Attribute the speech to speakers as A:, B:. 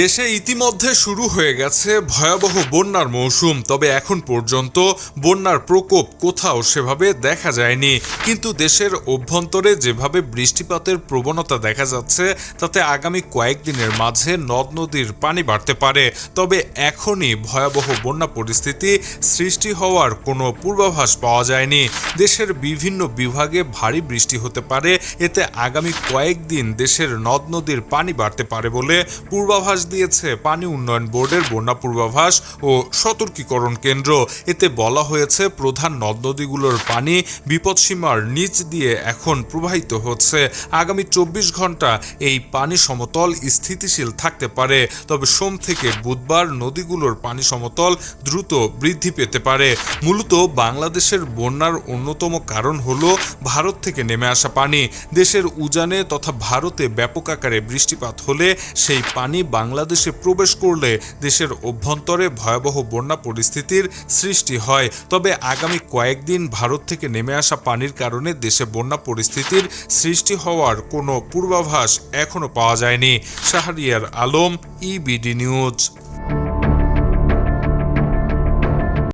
A: দেশে ইতিমধ্যে শুরু হয়ে গেছে ভয়াবহ বন্যার মৌসুম, তবে এখন পর্যন্ত বন্যার প্রকোপ কোথাও সেভাবে দেখা যায়নি। কিন্তু দেশের অভ্যন্তরে যেভাবে বৃষ্টিপাতের প্রবণতা দেখা যাচ্ছে, তাতে আগামী কয়েকদিনের মাঝে নদ নদীর পানি বাড়তে পারে। তবে এখনই ভয়াবহ বন্যা পরিস্থিতি সৃষ্টি হওয়ার কোনো পূর্বাভাস পাওয়া যায়নি। দেশের বিভিন্ন বিভাগে ভারী বৃষ্টি হতে পারে, এতে আগামী কয়েকদিন দেশের নদ নদীর পানি বাড়তে পারে বলে পূর্বাভাস দিয়েছে পানি উন্নয়ন বোর্ডের বন্যা পূর্বাভাস ও সতর্কীকরণ কেন্দ্র। এতে বলা হয়েছে, প্রধান নদ নদীগুলোর পানি বিপদসীমার নিচ দিয়ে এখন প্রবাহিত হচ্ছে। আগামী চব্বিশ ঘণ্টা এই পানি সমতল স্থিতিশীল থাকতে পারে। তবে সোম থেকে বুধবার নদীগুলোর পানি সমতল দ্রুত বৃদ্ধি পেতে পারে। মূলত বাংলাদেশের বন্যার অন্যতম কারণ হল ভারত থেকে নেমে আসা পানি। দেশের উজানে তথা ভারতে ব্যাপক আকারে বৃষ্টিপাত হলে সেই পানি বাংলাদেশে প্রবেশ করলে দেশের অভ্যন্তরে ভয়াবহ বন্যা পরিস্থিতির সৃষ্টি হয়। তবে আগামী কয়েকদিন ভারত থেকে নেমে আসা পানির কারণে দেশে বন্যা পরিস্থিতির সৃষ্টি হওয়ার কোনো পূর্বাভাস এখনও পাওয়া যায়নি। Shahriar Alam EBD news